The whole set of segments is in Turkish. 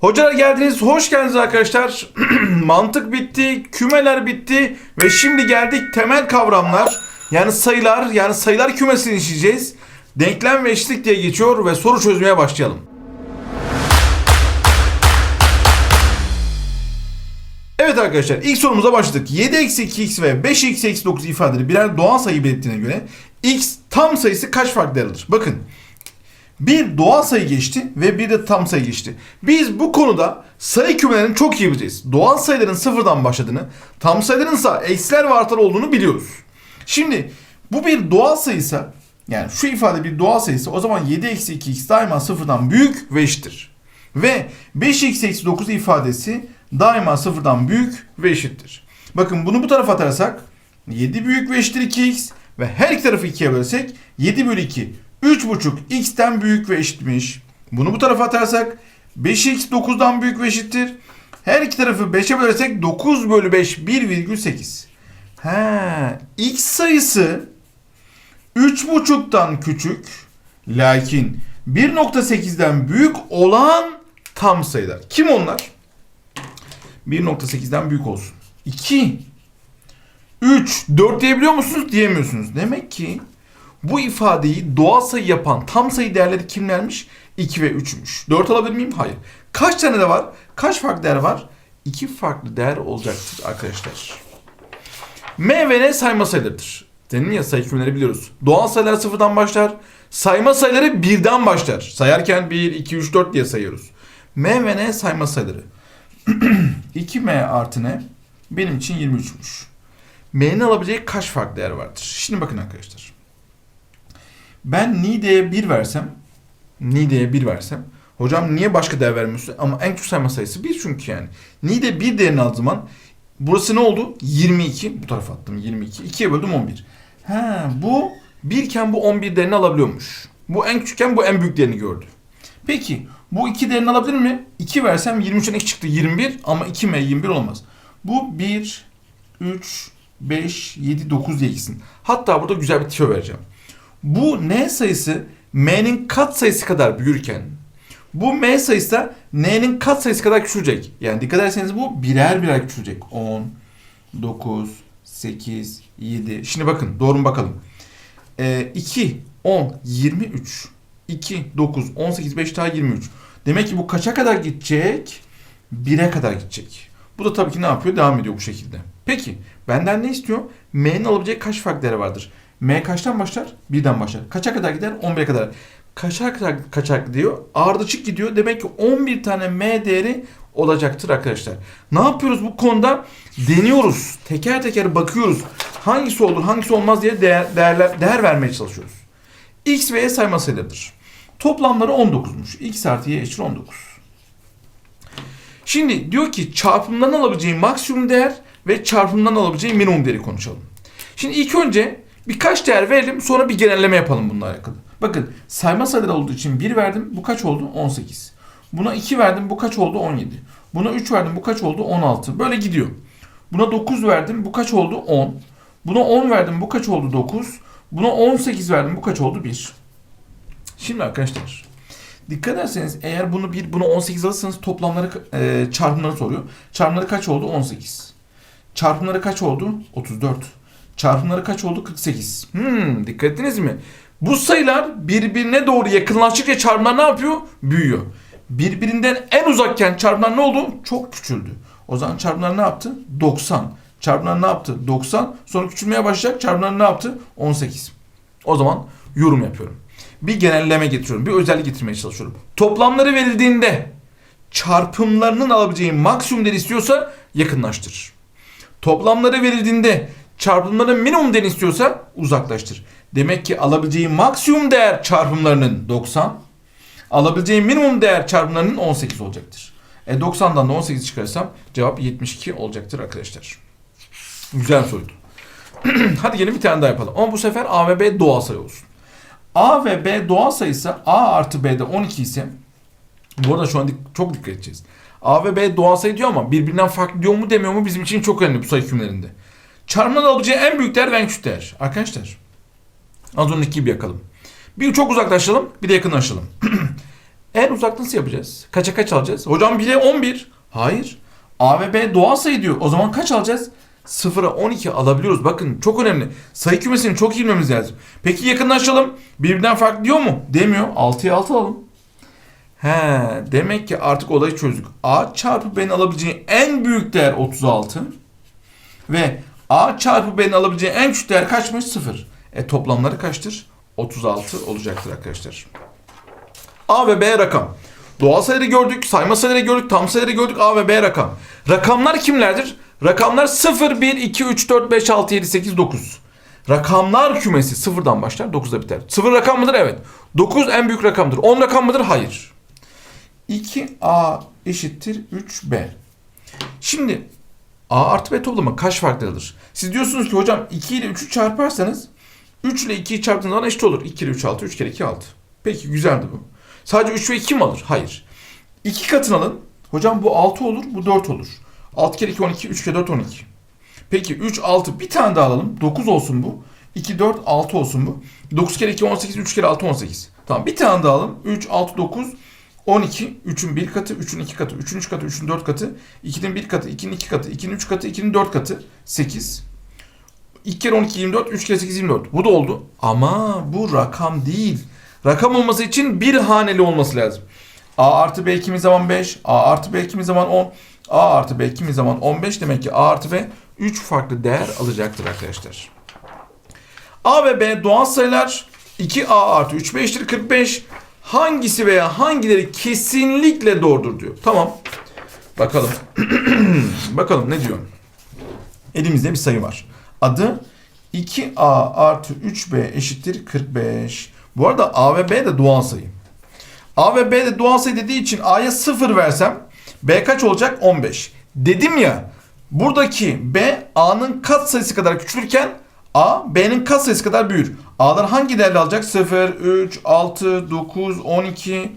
Hocalar geldiniz, hoş geldiniz arkadaşlar. Mantık bitti, kümeler bitti ve şimdi geldik temel kavramlar. Yani sayılar, yani sayılar kümesini işleyeceğiz. Denklem ve eşitlik diye geçiyor ve soru çözmeye başlayalım. Evet arkadaşlar ilk sorumuza başladık. 7 eksi 2x ve 5x eksi 9 ifadeleri birer doğal sayı belirttiğine göre x tam sayısı kaç farklı alır? Bakın bir doğal sayı geçti ve bir de tam sayı geçti. Biz bu konuda sayı kümelerini çok iyi bileceğiz. Doğal sayıların sıfırdan başladığını, tam sayıların ise eksiler ve artılar olduğunu biliyoruz. Şimdi bu bir doğal sayıysa, yani şu ifade bir doğal sayısı o zaman 7 eksi 2x daima sıfırdan büyük ve eşittir. Ve 5x eksi 9 ifadesi daima sıfırdan büyük ve eşittir. Bakın bunu bu tarafa atarsak 7 büyük ve eşittir 2x ve her iki tarafı 2'ye bölsek 7 bölü 2 3,5 x'ten büyük ve eşitmiş. Bunu bu tarafa atarsak 5x 9'dan büyük ve eşittir. Her iki tarafı 5'e bölersek 9 bölü 5 1,8. He, x sayısı 3,5'tan küçük lakin 1.8'den büyük olan tam sayılar. Kim onlar? 1.8'den büyük olsun. 2 3 4 diyebiliyor musunuz? Diyemiyorsunuz. Demek ki bu ifadeyi doğal sayı yapan tam sayı değerleri kimlermiş? 2 ve 3'müş. 4 alabilir miyim? Hayır. Kaç tane de var? Kaç farklı değer var? 2 farklı değer olacaktır arkadaşlar. M ve N sayma sayılarıdır. Dedim ya sayı kümeleri biliyoruz. Doğal sayılar sıfırdan başlar. Sayma sayıları birden başlar. Sayarken 1, 2, 3, 4 diye sayıyoruz. M ve N sayma sayıları. 2M artı N benim için 23'müş. M'nin alabileceği kaç farklı değer vardır? Şimdi bakın arkadaşlar. Ben Nide'ye 1 versem, Nide'ye 1 versem, hocam niye başka değer vermiyorsun? Ama en küçük sayma sayısı 1 çünkü yani. Nide 1 değerini aldığı zaman burası ne oldu? 22. Bu tarafa attım 22. 2'ye böldüm 11. Ha, bu 1 iken bu 11 değerini alabiliyormuş. Bu en küçükken bu en büyük değerini gördü. Peki bu 2 değerini alabilir mi? 2 versem 23'ten 2 çıktı 21 ama 2M 21 olmaz. Bu 1, 3, 5, 7, 9 diye gitsin. Hatta burada güzel bir tüyo vereceğim. Bu n sayısı m'nin kat sayısı kadar büyürken bu m sayısı da n'nin kat sayısı kadar küçülecek. Yani dikkat ederseniz bu birer birer küçülecek. 10, 9, 8, 7. Şimdi bakın doğru mu bakalım. Ee, 2, 10, 23. 2, 9, 18, 5 daha 23. Demek ki bu kaça kadar gidecek? 1'e kadar gidecek. Bu da tabii ki ne yapıyor? Devam ediyor bu şekilde. Peki benden ne istiyor? M'nin alabileceği kaç farklı değeri vardır? M kaçtan başlar? Birden başlar. Kaça kadar gider? 11'e kadar. Kaça kadar kaçak gidiyor? Ardışık gidiyor. Demek ki 11 tane M değeri olacaktır arkadaşlar. Ne yapıyoruz bu konuda? Deniyoruz. Teker teker bakıyoruz. Hangisi olur, hangisi olmaz diye değer, değerler, değer vermeye çalışıyoruz. X ve Y sayma sayılarıdır. Toplamları 19'muş. X artı Y eşittir 19. Şimdi diyor ki çarpımdan alabileceği maksimum değer ve çarpımdan alabileceği minimum değeri konuşalım. Şimdi ilk önce birkaç değer verelim sonra bir genelleme yapalım bununla alakalı. Bakın sayma sayıları olduğu için 1 verdim bu kaç oldu? 18. Buna 2 verdim bu kaç oldu? 17. Buna 3 verdim bu kaç oldu? 16. Böyle gidiyor. Buna 9 verdim bu kaç oldu? 10. Buna 10 verdim bu kaç oldu? 9. Buna 18 verdim bu kaç oldu? 1. Şimdi arkadaşlar dikkat ederseniz eğer bunu bir bunu 18 alırsanız toplamları e, çarpımları soruyor. Çarpımları kaç oldu? 18. Çarpımları kaç oldu? 34. Çarpımları kaç oldu? 48. Hmm, dikkat ettiniz mi? Bu sayılar birbirine doğru yakınlaştıkça çarpımlar ne yapıyor? Büyüyor. Birbirinden en uzakken çarpımlar ne oldu? Çok küçüldü. O zaman çarpımlar ne yaptı? 90. Çarpımlar ne yaptı? 90. Sonra küçülmeye başlayacak. Çarpımlar ne yaptı? 18. O zaman yorum yapıyorum. Bir genelleme getiriyorum. Bir özellik getirmeye çalışıyorum. Toplamları verildiğinde çarpımlarının alabileceği maksimum değeri istiyorsa yakınlaştırır. Toplamları verildiğinde çarpımların minimum değerini istiyorsa uzaklaştır. Demek ki alabileceği maksimum değer çarpımlarının 90, alabileceği minimum değer çarpımlarının 18 olacaktır. E 90'dan da 18 çıkarırsam cevap 72 olacaktır arkadaşlar. Güzel soruydu. Hadi gelin bir tane daha yapalım. Ama bu sefer A ve B doğal sayı olsun. A ve B doğal sayısı A artı B'de 12 ise bu arada şu an çok dikkat edeceğiz. A ve B doğal sayı diyor ama birbirinden farklı diyor mu demiyor mu bizim için çok önemli bu sayı kümelerinde. Çarpımdan alabileceği en büyük değer en küçük değer. Arkadaşlar az önceki gibi yakalım. Bir çok uzaklaşalım bir de yakınlaşalım. En uzak nasıl yapacağız? Kaça kaç alacağız? Hocam 1'e 11. Hayır. A ve B doğal sayı diyor. O zaman kaç alacağız? 0'a 12 alabiliyoruz. Bakın çok önemli. Sayı kümesini çok iyi bilmemiz lazım. Peki yakınlaşalım. Birbirinden farklı diyor mu? Demiyor. 6'ya 6 alalım. He, demek ki artık olayı çözdük. A çarpı B'nin alabileceği en büyük değer 36. Ve A çarpı B'nin alabileceği en küçük değer kaçmış? 0. E toplamları kaçtır? 36 olacaktır arkadaşlar. A ve B rakam. Doğal sayıları gördük, sayma sayıları gördük, tam sayıları gördük. A ve B rakam. Rakamlar kimlerdir? Rakamlar 0, 1, 2, 3, 4, 5, 6, 7, 8, 9. Rakamlar kümesi sıfırdan başlar, 9'da biter. Sıfır rakam mıdır? Evet. 9 en büyük rakamdır. 10 rakam mıdır? Hayır. 2A eşittir 3B. Şimdi A artı B toplamı kaç farklıdır? Siz diyorsunuz ki hocam 2 ile 3'ü çarparsanız 3 ile 2'yi çarptığınız zaman eşit olur. 2 kere 3 6, 3 kere 2 6. Peki güzeldi bu. Sadece 3 ve 2 mi alır? Hayır. 2 katını alın. Hocam bu 6 olur, bu 4 olur. 6 kere 2 12, 3 kere 4 12. Peki 3, 6 bir tane daha alalım. 9 olsun bu. 2, 4, 6 olsun bu. 9 kere 2 18, 3 kere 6 18. Tamam bir tane daha alalım. 3, 6, 9, 12. 3'ün 1 katı, 3'ün 2 katı, 3'ün 3 katı, 3'ün 4 katı, 2'nin 1 katı, 2'nin 2 katı, 2'nin 3 katı, 2'nin 4 katı, 8. 2 kere 12 24, 3 kere 8 24. Bu da oldu. Ama bu rakam değil. Rakam olması için bir haneli olması lazım. A artı B kimi zaman 5, A artı B kimi zaman 10, A artı B kimi zaman 15 demek ki A artı B 3 farklı değer alacaktır arkadaşlar. A ve B doğal sayılar 2A artı 3 B eşittir 45. Hangisi veya hangileri kesinlikle doğrudur diyor. Tamam. Bakalım. Bakalım ne diyor. Elimizde bir sayı var. Adı 2A artı 3B eşittir 45. Bu arada A ve B de doğal sayı. A ve B de doğal sayı dediği için A'ya 0 versem B kaç olacak? 15. Dedim ya buradaki B A'nın kat sayısı kadar küçülürken A B'nin kat sayısı kadar büyür. A'dan hangi değerli alacak? 0, 3, 6, 9, 12,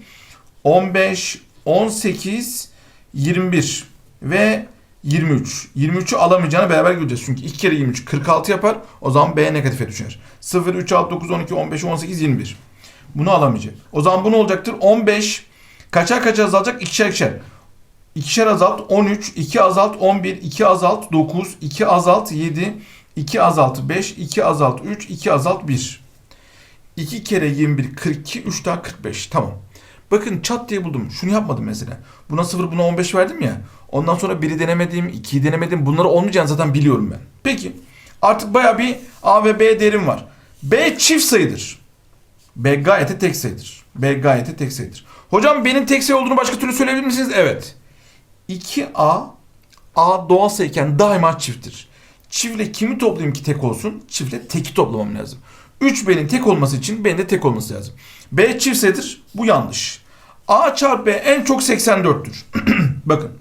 15, 18, 21 ve 23. 23'ü alamayacağını beraber göreceğiz. Çünkü 2 kere 23 46 yapar. O zaman B negatife düşer. 0, 3, 6, 9, 12, 15, 18, 21. Bunu alamayacak. O zaman bu ne olacaktır? 15 kaçar kaçar azalacak? İkişer ikişer. İkişer azalt 13, 2 azalt 11, 2 azalt 9, 2 azalt 7, 2 azalt 5, 2 azalt 3, 2 azalt 1. 2 kere 21 42, 3 daha 45. Tamam. Bakın çat diye buldum. Şunu yapmadım mesela. Buna 0 buna 15 verdim ya. Ondan sonra 1'i denemedim, 2'yi denemedim. Bunları olmayacağını zaten biliyorum ben. Peki. Artık baya bir A ve B değerim var. B çift sayıdır. B gayet tek sayıdır. B gayet tek sayıdır. Hocam benim tek sayı olduğunu başka türlü söyleyebilir misiniz? Evet. 2A A doğal sayıken daima çifttir. Çiftle kimi toplayayım ki tek olsun? Çiftle teki toplamam lazım. 3 B'nin tek olması için B'nin de tek olması lazım. B çift sayıdır. Bu yanlış. A çarpı B en çok 84'tür. Bakın.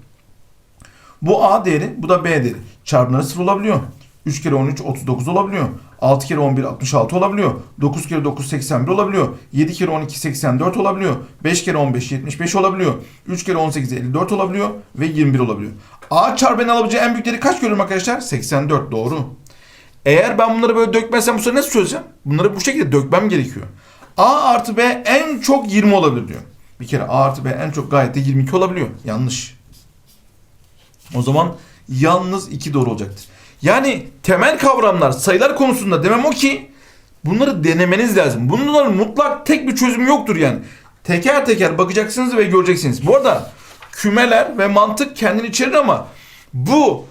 Bu A değeri, bu da B değeri. Çarpımları 0 olabiliyor. 3 kere 13 39 olabiliyor. 6 kere 11 66 olabiliyor. 9 kere 9 81 olabiliyor. 7 kere 12 84 olabiliyor. 5 kere 15 75 olabiliyor. 3 kere 18 54 olabiliyor ve 21 olabiliyor. A çarpı alabileceği en büyük değeri kaç görüyorum arkadaşlar? 84 doğru. Eğer ben bunları böyle dökmezsem bu sefer nasıl çözeceğim? Bunları bu şekilde dökmem gerekiyor. A artı B en çok 20 olabilir diyor. Bir kere A artı B en çok gayet de 22 olabiliyor. Yanlış. O zaman yalnız 2 doğru olacaktır. Yani temel kavramlar sayılar konusunda demem o ki bunları denemeniz lazım. Bunların mutlak tek bir çözümü yoktur yani. Teker teker bakacaksınız ve göreceksiniz. Bu arada kümeler ve mantık kendini içerir ama bu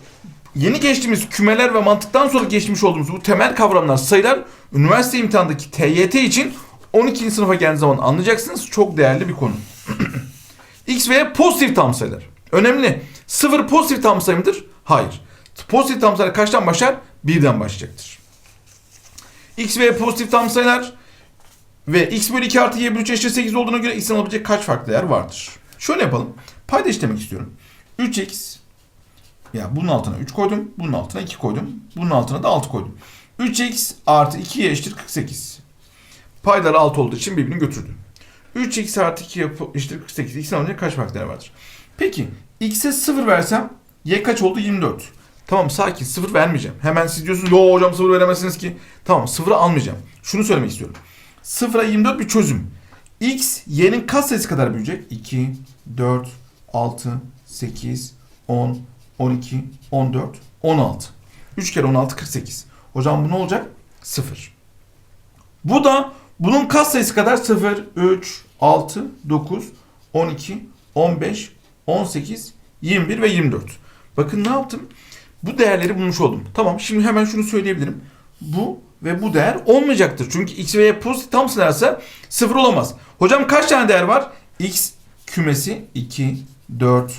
yeni geçtiğimiz kümeler ve mantıktan sonra geçmiş olduğumuz bu temel kavramlar sayılar üniversite imtihandaki TYT için 12. sınıfa geldiğiniz zaman anlayacaksınız. Çok değerli bir konu. X ve pozitif tam sayılar. Önemli. Sıfır pozitif tam sayı mıdır? Hayır. Pozitif tam sayılar kaçtan başlar? Birden başlayacaktır. X ve pozitif tam sayılar ve x bölü 2 artı y bölü 3 eşittir 8 olduğuna göre x'in alabilecek kaç farklı değer vardır? Şöyle yapalım. Payda işlemek istiyorum. 3x ya bunun altına 3 koydum. Bunun altına 2 koydum. Bunun altına da 6 koydum. 3x artı 2y eşittir 48. Paydalar 6 olduğu için birbirini götürdü. 3x artı 2 eşittir 48. X'in alabilecek kaç değer vardır? Peki x'e 0 versem y kaç oldu? 24. Tamam sakin 0 vermeyeceğim. Hemen siz diyorsunuz yo hocam 0 veremezsiniz ki. Tamam 0'ı almayacağım. Şunu söylemek istiyorum. 0'a 24 bir çözüm. X y'nin katsayısı kadar büyüyecek. 2, 4, 6, 8, 10, 12, 14, 16. 3 kere 16, 48. Hocam bu ne olacak? 0. Bu da bunun katsayısı kadar 0, 3, 6, 9, 12, 15, 18, 21 ve 24. Bakın ne yaptım? Bu değerleri bulmuş oldum. Tamam şimdi hemen şunu söyleyebilirim. Bu ve bu değer olmayacaktır. Çünkü x ve y pozitif tam sayılarsa 0 olamaz. Hocam kaç tane değer var? x kümesi 2, 4,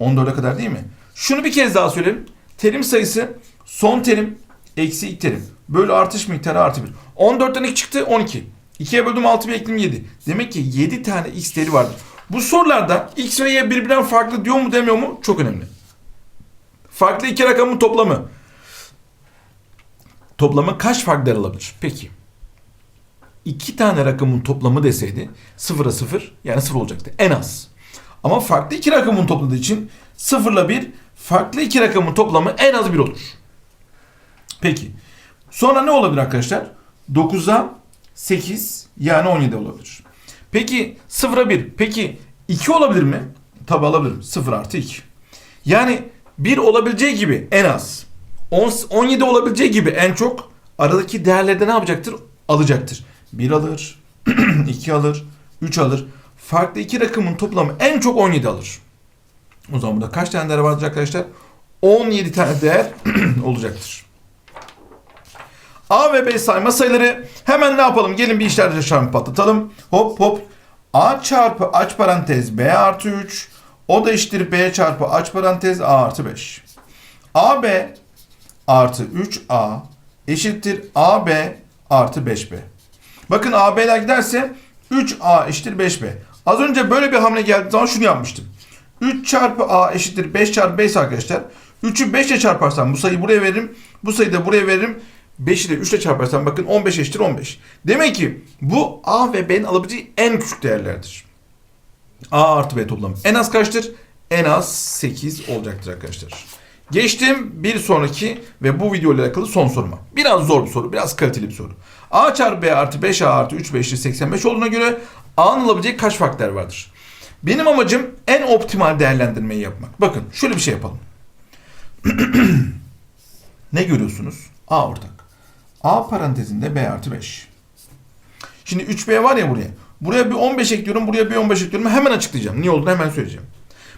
14'e kadar değil mi? Şunu bir kez daha söyleyelim. Terim sayısı son terim eksi ilk terim. Bölü artış miktarı artı 1. 14'ten 2 çıktı 12. 2'ye böldüm 6 bir eklim 7. Demek ki 7 tane x değeri vardır. Bu sorularda x ve y birbirinden farklı diyor mu demiyor mu? Çok önemli. Farklı iki rakamın toplamı. Toplamı kaç farklı değer alabilir? Peki. İki tane rakamın toplamı deseydi sıfıra sıfır yani sıfır olacaktı en az. Ama farklı iki rakamın topladığı için sıfırla bir farklı iki rakamın toplamı en az bir olur. Peki. Sonra ne olabilir arkadaşlar? 9'a 8 yani 17 olabilir. Peki 0'a 1. Peki 2 olabilir mi? Tabi alabilirim. 0 artı 2. Yani 1 olabileceği gibi en az. 10, 17 olabileceği gibi en çok aradaki değerlerde ne yapacaktır? Alacaktır. 1 alır, 2 alır, 3 alır. Farklı iki rakamın toplamı en çok 17 alır. O zaman burada kaç tane değer vardır arkadaşlar? 17 tane değer olacaktır. A ve B sayma sayıları hemen ne yapalım? Gelin bir işler çarpı patlatalım. Hop hop. A çarpı aç parantez B artı 3. O da eşittir B çarpı aç parantez A artı 5. AB artı 3A eşittir AB artı 5B. Bakın AB'ler giderse 3A eşittir 5B. Az önce böyle bir hamle geldiği zaman şunu yapmıştım. 3 çarpı A eşittir 5 çarpı 5 arkadaşlar. 3'ü 5 ile çarparsam bu sayıyı buraya veririm. Bu sayıyı da buraya veririm. 5'i de 3 ile çarparsam bakın 15 eşittir 15. Demek ki bu A ve B'nin alabileceği en küçük değerlerdir. A artı B toplamı en az kaçtır? En az 8 olacaktır arkadaşlar. Geçtim bir sonraki ve bu video ile alakalı son soruma. Biraz zor bir soru, biraz kaliteli bir soru. A çarpı B artı 5A artı 3 5'li 85 olduğuna göre A'nın alabileceği kaç değer vardır? Benim amacım en optimal değerlendirmeyi yapmak. Bakın şöyle bir şey yapalım. ne görüyorsunuz? A ortak. A parantezinde B artı 5. Şimdi 3B var ya buraya. Buraya bir 15 ekliyorum, buraya bir 15 ekliyorum. Hemen açıklayacağım. Niye olduğunu hemen söyleyeceğim.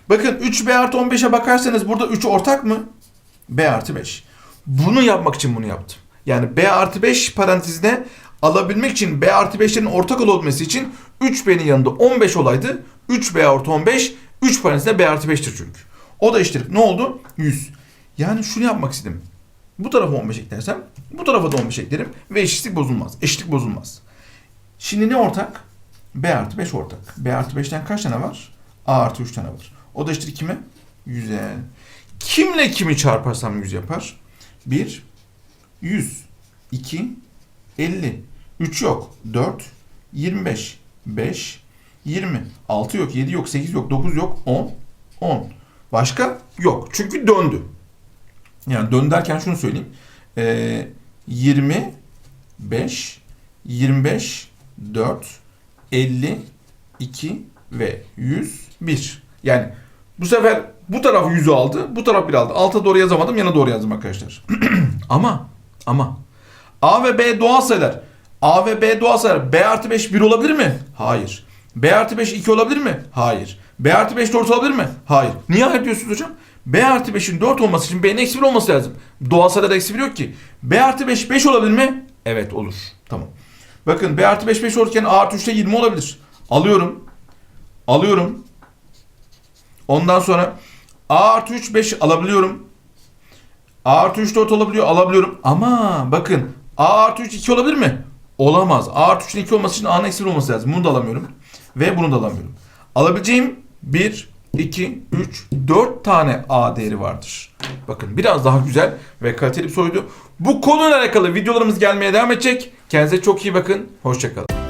Bakın 3B artı 15'e bakarsanız burada 3 ortak mı? B artı 5. Bunu yapmak için bunu yaptım. Yani B artı 5 parantezine alabilmek için B artı 5'lerin ortak olabilmesi için 3B'nin yanında 15 olaydı. 3B artı 15, 3 parantezinde B artı 5'tir çünkü. O da eşittir. Ne oldu? 100. Yani şunu yapmak istedim. Bu tarafa 15 eklersem bu tarafa da 15 eklerim ve eşitlik bozulmaz. Eşitlik bozulmaz. Şimdi ne ortak? B artı 5 ortak. B artı 5'ten kaç tane var? A artı 3 tane var. O da eşittir kime? 100'e. Kimle kimi çarparsam 100 yapar? 1, 100, 2, 50. 3 yok. 4, 25, 5, 20. 6 yok, 7 yok, 8 yok, 9 yok, 10, 10. Başka? Yok. Çünkü döndü. Yani dön derken şunu söyleyeyim. Ee, 25, 25, 4, 50, 2 ve 101. Yani bu sefer bu taraf 100'ü aldı, bu taraf 1 aldı. Alta doğru yazamadım, yana doğru yazdım arkadaşlar. ama, ama A ve B doğal sayılar. A ve B doğal. B artı 5 1 olabilir mi? Hayır. B artı 5 2 olabilir mi? Hayır. B artı 5 4 olabilir mi? Hayır. Niye hayır diyorsunuz hocam? B artı 5'in 4 olması için B'nin eksi 1 olması lazım. Doğal sayılarda eksi 1 yok ki. B artı 5 5 olabilir mi? Evet olur. Tamam. Bakın B artı 5 5 olurken A artı 3'te 20 olabilir. Alıyorum. Alıyorum. Ondan sonra A artı 3 5 alabiliyorum. A artı 3 4 olabiliyor alabiliyorum. Ama bakın A artı 3 2 olabilir mi? Olamaz. A artı 3'ün 2 olması için A'nın eksi 1 olması lazım. Bunu da alamıyorum. Ve bunu da alamıyorum. Alabileceğim 1, 2, 3, 4 tane A değeri vardır. Bakın biraz daha güzel ve kaliteli bir soruydu. Bu konuyla alakalı videolarımız gelmeye devam edecek. Kendinize çok iyi bakın. Hoşçakalın.